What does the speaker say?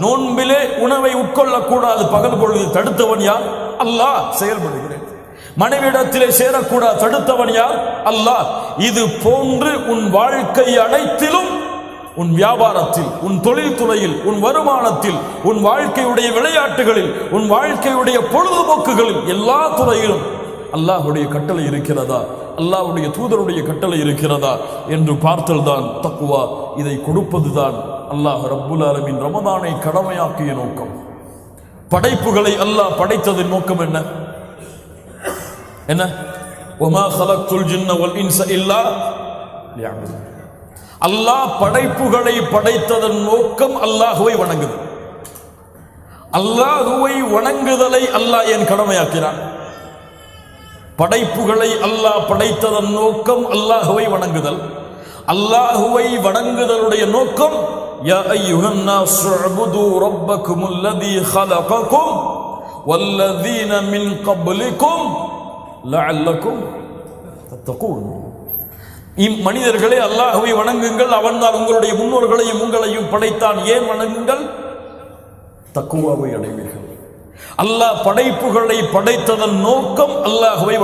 நோன்பிலே உணவை உட்கொள்ளக்கூடாது. பகல் பொழுது தடுத்தவன் யார்? அல்லாஹ். செயல்படுகிறேன். மனைவிடத்திலே சேரக்கூடாது. தடுத்தவன் யார்? அல்லாஹ். இது போன்று உன் வாழ்க்கை அனைத்திலும் உன் வியாபாரத்தில் உன் தொழில்துறையில் உன் வருமானத்தில் உன் வாழ்க்கையுடைய விளையாட்டுகளில் உன் வாழ்க்கையுடைய பொழுதுபோக்குகளில் எல்லா துறையிலும் அல்லாஹுடைய கட்டளை இருக்கிறதா? அல்லாஹுடைய தூதருடைய கட்டளை இருக்கிறதா? என்று பார்த்தல்தான் தக்குவா இதை கொடுப்பதுதான் அல்லாஹ் ரப்புல் ஆலமின் ரமதானை கடமையாக்கிய நோக்கம். படைப்புகளை அல்லாஹ் படைத்ததின் நோக்கம் என்ன? என்ன? ஒமா ஹலக்துல் ஜின்ன வல் இன்ச இல்லா அல்லாஹ் படைப்புகளை படைத்ததன் நோக்கம் அல்லாஹுவை வணங்குது. அல்லாஹுவை வணங்குதலை அல்லாஹ் என் கடமையாக்கிறான்? படைப்புகளை அல்லாஹ் படைத்ததன் நோக்கம் அல்லாஹுவை வணங்குதல். அல்லாஹுவை வணங்குதலுடைய நோக்கம் யா அய்யுஹன் நாஸ் உஅ்புது ரப்பக்கும் அல்லதி خلقكم والذين من قبلكم لعلكم تتقون இம் மனிதர்களே அல்லாஹுவை வணங்குங்கள் அவன்தான் உங்களுடைய முன்னோர்களையும் உங்களையும் படைத்தான் ஏன் வணங்குங்கள் தக்குவாவை அடைவீர்கள் அல்லாஹ் படைப்புகளை படைத்ததன் நோக்கம் அல்லாஹுவை வணங்க